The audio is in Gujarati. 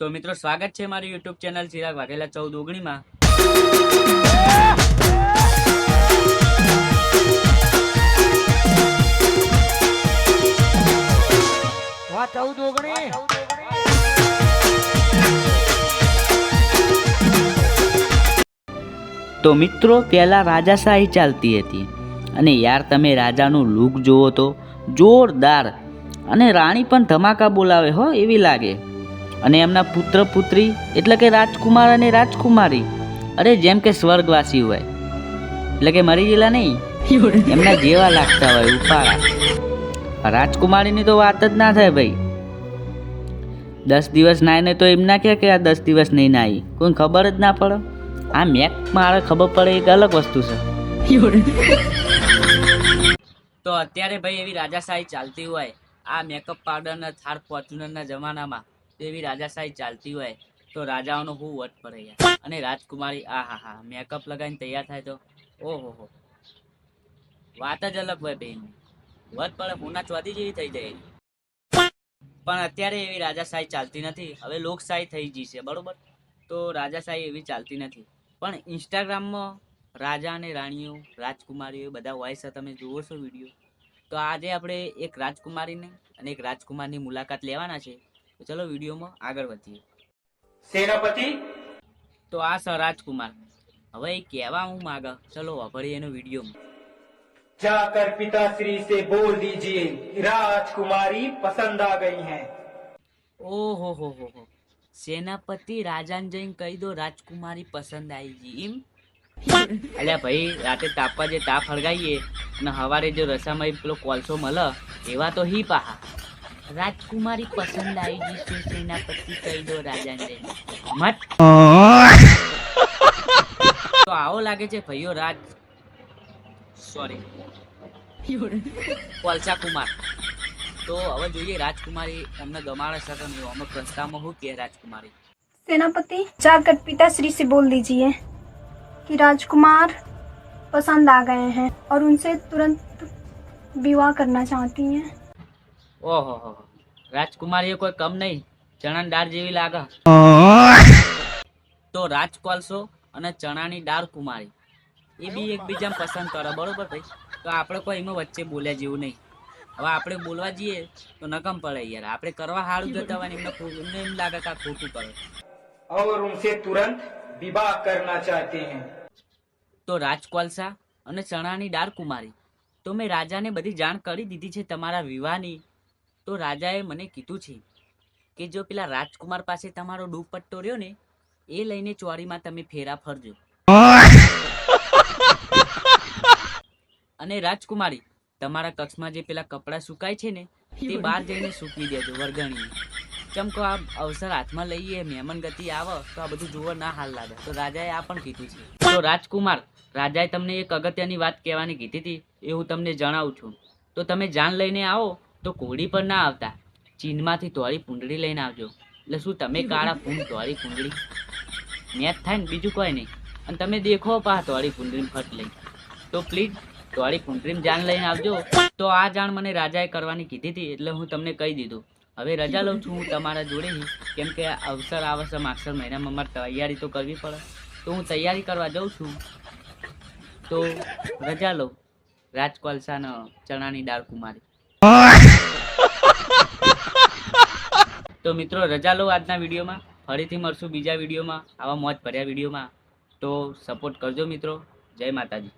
તો મિત્રો સ્વાગત છે મારી યુટ્યુબ ચેનલ ચિરાગ વાઘેલા ચૌદ ઓગણીમાં. વાહ ચૌદ ઓગણી. તો મિત્રો પહેલાં રાજાશાહી ચાલતી હતી. અને યાર તમે રાજાનું લુક જુઓ તો જોરદાર. અને રાણી પણ ધમાકા બોલાવે હો એવી લાગે. અને એમના પુત્ર પુત્રી, એટલે કે રાજકુમાર અને રાજકુમારી. અરે, જેમ કે સ્વર્ગવાસી હોય. એટલે કે મરી ગયેલા નહીં. એમના જેવા લાગતા હોય, ઉપાડા. રાજકુમારીની તો વાત જ ના થાય ભાઈ. દસ દિવસ નાહીને તો એમ ના કે આ દસ દિવસ નહીં નાહી કોઈ ખબર જ ના પડે. આ મેક મારે ખબર પડે એક અલગ વસ્તુ છે. તો અત્યારે ભાઈ એવી રાજાશાહી ચાલતી હોય, આ મેકઅપ પાવડરના થાર ફોર્ચ્યુનરના જમાનામાં. એવી રાજાશાહી ચાલતી હોય તો રાજાઓનો હું વટ પડે અને રાજકુમારી, આ હા હા મેકઅપ લગાવીને તૈયાર થાય તો? ઓહો હો. વાત જ અલગ હોય બેન. વટ પડે હોના ચોથી જેવી થઈ જાય. પણ અત્યારે એવી રાજાશાહી ચાલતી નથી. હવે લોકશાહી થઈ ગઈ છે, બરોબર? તો રાજાશાહી એવી ચાલતી નથી. પણ ઇન્સ્ટાગ્રામમાં રાજા અને રાણીઓ, રાજકુમારીઓ બધા હોય છે તમે જુઓ છો વીડિયો. તો આજે આપણે એક રાજકુમારીને અને એક રાજકુમારની મુલાકાત લેવાના છે. તો ચલો વિડીયોમાં આગળ વધીએ. સેનાપતિ? તો આ સર રાજકુમાર. હવે કહેવા હું માગા? ચલો વાપરીએ એનો વીડિયો. જાકર પિતાશ્રી સે બોલ દીજીએ. રાજકુમારી પસંદ આ ગઈ હૈ. ઓહો હો હો હો. સેનાપતિ રાજાને જઈને કહી દો રાજકુમારી પસંદ આવી ગઈ એમ? અલ્યા ભાઈ રાતે તાપવા જે તાપ હળગાઈએ અને હવારે જો રસામાં પેલો કોલસો મળે એવા તો હી પાહા. રાજકુમારી પસંદ આવી ગઈ છે સેનાપતિ કહી દો રાજાને જઈને મત તો આવો લાગે છે ભાઈઓ રાજ સોરી કોલસા કુમાર તો હવે જોઈએ રાજકુમારી અમને ગમાડે છે કે નહીં અમે પ્રસ્તાવમાં શું કહે રાજકુમારી सेनापति जाकर पिताश्री से बोल दीजिए कि राजकुमार पसंद आ गए हैं और उनसे तुरंत विवाह करना चाहती हैं ઓહો હો હો. રાજકુમારી એ કોઈ કમ નહીં ચણાની દાળ જેવી લાગે તો રાજ કોલસો અને ચણાની દાળ કુમારી એ બી એકબીજાને પસંદ કરે બરોબર ભાઈ તો આપણે કોઈ એમાં વચ્ચે બોલ્યા જેવું નહીં હવે આપણે બોલવા જઈએ તો નકમ પડે યાર આપણે કરવા સારું જતા હોય ને એમને ખો- એમને એમ લાગે કે આ ખોટું કરે और उनसे तुरंत विवाह करना चाहते हैं તો રાજકોલસા અને ચણાની દાળ કુમારી તો મેં રાજાને બધી જાણ કરી દીધી છે તમારા વિવાહની તો રાજાએ મને કીધું છે કે જો પેલા રાજકુમાર પાસે તમારો દુપટ્ટો રહ્યો ને, એ લઈને ચોરીમાં તમે ફેરા ફરજો. અને રાજકુમારી, તમારા કક્ષમાં જે પેલા કપડાં સુકાય છે ને, તે બહાર જઈને સૂકવી દેજો વરગણી ચમકો આ અવસર હાથમાં લઈએ, મહેમાન ગતિ આવે, તો આ બધું જોવા ના હાલ લાગે. તો રાજાએ આ પણ કીધું છે. તો રાજકુમાર, રાજાએ તમને એક અગત્યની વાત કહેવાની કીધી હતી, એ હું તમને જણાવું છું. તો તમે જાન લઈને આવો તો કોડી પર ના આવતા. ચીનમાંથી તોરી પૂંડળી લઈને આવજો. એટલે શું તમે કાળા પૂંડ તોરી પૂંડળી મેચ થાય ને બીજું કોઈ નહીં. અને તમે દેખો પા તોરી પૂંડળી ફટ લઈ તો પ્લીઝ તોરી પૂંડળી જાણ લઈને આવજો. તો આ જાણ મને રાજાએ કરવાની કીધી હતી, એટલે હું તમને કહી દીધું. હવે રજા લઉં છું હું તમારા જોડે કેમ કે અવસર આવશે માગસર મહિનામાં મારે તૈયારી તો કરવી પડે. તો હું તૈયારી કરવા જાઉં છું. તો રજા લઉં. રાજકોલસાનો ચણાની દાળ કુમારી. તો મિત્રો, રજા લો આજના વિડીયોમાં. ફરીથી મળશું બીજા વિડીયોમાં, આવા મોજ ભર્યા વિડીયોમાં. તો સપોર્ટ કરજો મિત્રો. જય માતાજી.